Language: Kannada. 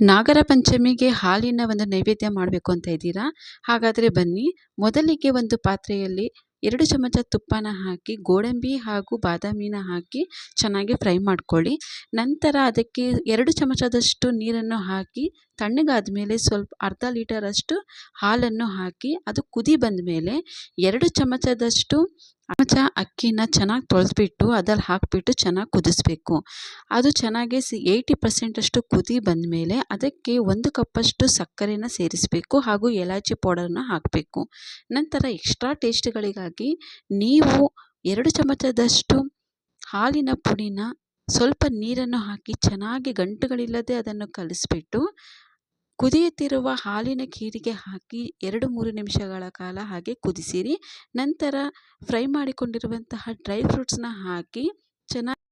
ನಾಗರ ಪಂಚಮಿಗೆ ಹಾಲಿನ ಒಂದು ನೈವೇದ್ಯ ಮಾಡಬೇಕು ಅಂತ ಇದ್ದೀರಾ? ಹಾಗಾದರೆ ಬನ್ನಿ. ಮೊದಲಿಗೆ ಒಂದು ಪಾತ್ರೆಯಲ್ಲಿ ಎರಡು ಚಮಚ ತುಪ್ಪನ ಹಾಕಿ, ಗೋಡಂಬಿ ಹಾಗೂ ಬಾದಾಮಿನ ಹಾಕಿ ಚೆನ್ನಾಗಿ ಫ್ರೈ ಮಾಡ್ಕೊಳ್ಳಿ. ನಂತರ ಅದಕ್ಕೆ ಎರಡು ಚಮಚದಷ್ಟು ನೀರನ್ನು ಹಾಕಿ ತಣ್ಣಗಾದ ಮೇಲೆ ಸ್ವಲ್ಪ ಅರ್ಧ ಲೀಟರಷ್ಟು ಹಾಲನ್ನು ಹಾಕಿ, ಅದು ಕುದಿ ಬಂದ ಮೇಲೆ ಎರಡು ಚಮಚದಷ್ಟು ಚಮಚ ಅಕ್ಕಿನ ಚೆನ್ನಾಗಿ ತೊಳೆದ್ಬಿಟ್ಟು ಅದ್ರಲ್ಲಿ ಹಾಕಿಬಿಟ್ಟು ಚೆನ್ನಾಗಿ ಕುದಿಸ್ಬೇಕು. ಅದು ಚೆನ್ನಾಗಿ ಸಿ ಏಯ್ಟಿ ಪರ್ಸೆಂಟಷ್ಟು ಕುದಿ ಬಂದ ಮೇಲೆ ಅದಕ್ಕೆ ಒಂದು ಕಪ್ಪಷ್ಟು ಸಕ್ಕರೆನ ಸೇರಿಸಬೇಕು ಹಾಗೂ ಏಲಕ್ಕಿ ಪೌಡರ್ನ ಹಾಕಬೇಕು. ನಂತರ ಎಕ್ಸ್ಟ್ರಾ ಟೇಸ್ಟ್ಗಳಿಗಾಗಿ ನೀವು ಎರಡು ಚಮಚದಷ್ಟು ಹಾಲಿನ ಪುಡಿನ ಸ್ವಲ್ಪ ನೀರನ್ನು ಹಾಕಿ ಚೆನ್ನಾಗಿ ಗಂಟುಗಳಿಲ್ಲದೆ ಅದನ್ನು ಕಲಿಸ್ಬಿಟ್ಟು ಕುದಿಯುತ್ತಿರುವ ಹಾಲಿನ ಖೀರಿಗೆ ಹಾಕಿ ಎರಡು ಮೂರು ನಿಮಿಷಗಳ ಕಾಲ ಹಾಗೆ ಕುದಿಸಿರಿ. ನಂತರ ಫ್ರೈ ಮಾಡಿಕೊಂಡಿರುವಂತಹ ಡ್ರೈ ಫ್ರೂಟ್ಸ್ನ ಹಾಕಿ ಚೆನ್ನಾಗಿ